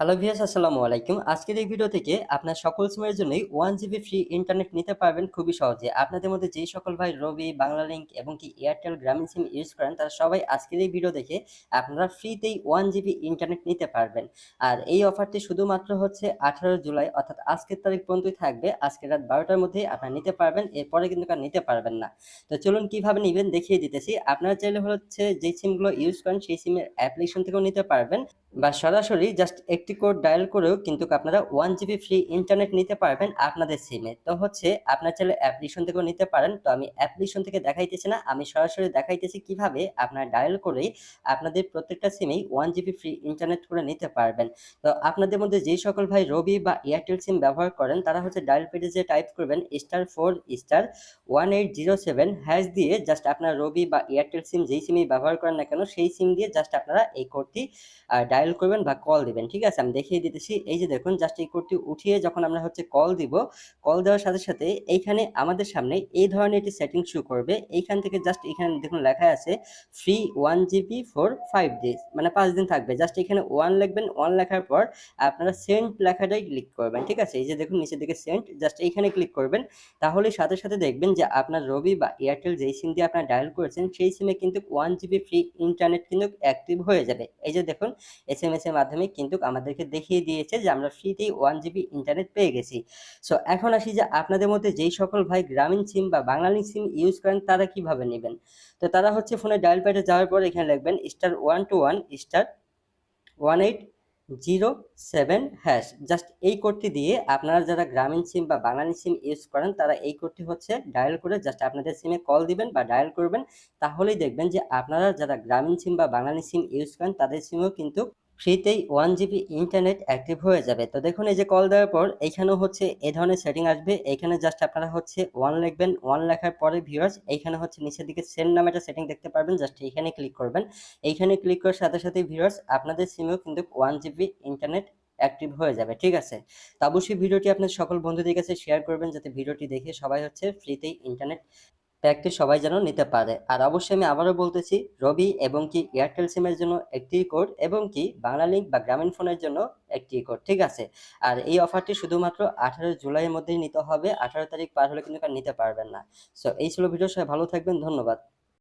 Hello ভিয়াস আসসালামু আলাইকুম। আজকের এই ভিডিও থেকে আপনার সকল সিমের জন্যই ওয়ান জিবি ফ্রি ইন্টারনেট নিতে পারবেন খুবই সহজে। আপনাদের মধ্যে যেই সকল ভাই রবি বাংলা লিঙ্ক এবং কি এয়ারটেল গ্রামীণ সিম ইউজ করেন, তারা সবাই আজকের এই ভিডিও দেখে আপনারা ফ্রিতেই ওয়ান জিবি ইন্টারনেট নিতে পারবেন। আর এই অফারটি শুধুমাত্র হচ্ছে আঠারো জুলাই, অর্থাৎ আজকের তারিখ পর্যন্তই থাকবে। আজকে রাত বারোটার মধ্যেই আপনারা নিতে পারবেন, এরপরে কিন্তু আর নিতে পারবেন না। তো চলুন কীভাবে নেবেন দেখিয়ে দিতেছি। আপনারা চাইলে হচ্ছে যেই সিমগুলো ইউজ করেন, সেই সিমের অ্যাপ্লিকেশন থেকেও নিতে পারবেন। বা সরাসরি জাস্ট একটি কোড ডায়াল করেও কিন্তু আপনারা ওয়ান জিবি ফ্রি ইন্টারনেট নিতে পারবেন আপনাদের সিমে তো হচ্ছে আপনার চাইলে অ্যাপ্লিকেশন থেকেও নিতে পারেন। তো আমি অ্যাপ্লিকেশন থেকে দেখাইতেছি না, আমি সরাসরি দেখাইতেছি কীভাবে আপনার ডায়াল করেই আপনাদের প্রত্যেকটা সিমেই ওয়ান জিবি ফ্রি ইন্টারনেট করে নিতে পারবেন। তো আপনাদের মধ্যে যেই সকল ভাই রবি বা এয়ারটেল সিম ব্যবহার করেন, তারা হচ্ছে ডায়াল পেডে যে টাইপ করবেন star four star one eight zero seven hash দিয়ে জাস্ট আপনার রবি বা এয়ারটেল সিম যেই সিমেই ব্যবহার করেন না কেন, সেই সিম দিয়ে জাস্ট আপনারা এই কোডটি ডায়াল করবেন বা কল দিবেন, ঠিক আছে? আমি দেখিয়ে দিতেছি। এই যে দেখুন জাস্ট এই কোডটি উঠিয়ে যখন আমরা হচ্ছে কল দিব কল দেওয়ার সাথে সাথে এইখানে আমাদের সামনে এই ধরনের একটি সেটিং শো করবে। এইখান থেকে জাস্ট এখানে দেখুন লেখা আছে free one GB for five days মানে পাঁচ দিন থাকবে। জাস্ট এখানে ওয়ান লিখবেন ওয়ান লেখার পর আপনারা সেন্ট লেখাটাই ক্লিক করবেন, ঠিক আছে? এই যে দেখুন, নিচের দিকে সেন্ট জাস্ট এইখানে ক্লিক করবেন। তাহলে সাথে সাথে দেখবেন যে আপনার রবি বা এয়ারটেল যেই সিম দিয়ে আপনার ডায়াল করেছেন, সেই সিমে কিন্তু ওয়ান জিবি ফ্রি ইন্টারনেট কিন্তু অ্যাক্টিভ হয়ে যাবে। এই যে দেখুন এস এম এস এর মাধ্যমে কিন্তু আমাদেরকে দেখিয়ে দিয়েছে যে আমরা ফ্রিতেই ওয়ান জিবি ইন্টারনেট পেয়ে গেছি। সো এখন আসি যে আপনাদের মধ্যে যেই সকল ভাই গ্রামীণ সিম বা বাংলালিং সিম ইউজ করেন, তারা কীভাবে নেবেন? তো তারা হচ্ছে ফোনে ডায়াল প্যাডে যাওয়ার পর এখানে লিখবেন star one two one star one eight zero seven hash just এই কোডটি দিয়ে আপনারা যারা গ্রামীণ সিম বা বাঙালি সিম ইউজ করেন, তারা এই কোডটি হচ্ছে ডায়াল করে জাস্ট আপনাদের সিমে কল দিবেন বা ডায়াল করবেন। তাহলেই দেখবেন যে আপনারা যারা গ্রামীণ সিম বা বাঙালি সিম ইউজ করেন, তাদের সিমেও কিন্তু ফ্রিতেই ওয়ান জিবি ইন্টারনেট অ্যাক্টিভ হয়ে যাবে। তো দেখুন, এই যে কল দেওয়ার পর এইখানেও হচ্ছে এ ধরনের সেটিং আসবে। এইখানে জাস্ট আপনারা হচ্ছে ওয়ান লিখবেন ওয়ান লেখার পরে ভিউয়ার্স এইখানে হচ্ছে নিচের দিকে সেন্ড নামে একটা সেটিং দেখতে পারবেন জাস্ট এইখানে ক্লিক করবেন। এইখানে ক্লিক করার সাথে সাথে ভিউয়ার্স আপনাদের সিমেও কিন্তু ওয়ান জিবি ইন্টারনেট অ্যাক্টিভ হয়ে যাবে, ঠিক আছে? তো অবশ্যই ভিডিওটি আপনার সকল বন্ধুদের কাছে শেয়ার করবেন, যাতে ভিডিওটি দেখে সবাই হচ্ছে ফ্রিতেই ইন্টারনেট প্যাকটি সবাই যেন নিতে পারে। আর অবশ্যই আমি আবারও বলতেছি, রবি এবং কি এয়ারটেল সিমের জন্য একটি কোড এবং কি বাংলা লিঙ্ক বা গ্রামীণ ফোনের জন্য একটি কোড ঠিক আছে? আর এই অফারটি শুধুমাত্র আঠারো জুলাইয়ের মধ্যেই নিতে হবে। আঠারো তারিখ পার হলে কিন্তু নিতে পারবেন না। সো এই ছিল ভিডিও সবাই ভালো থাকবেন, ধন্যবাদ।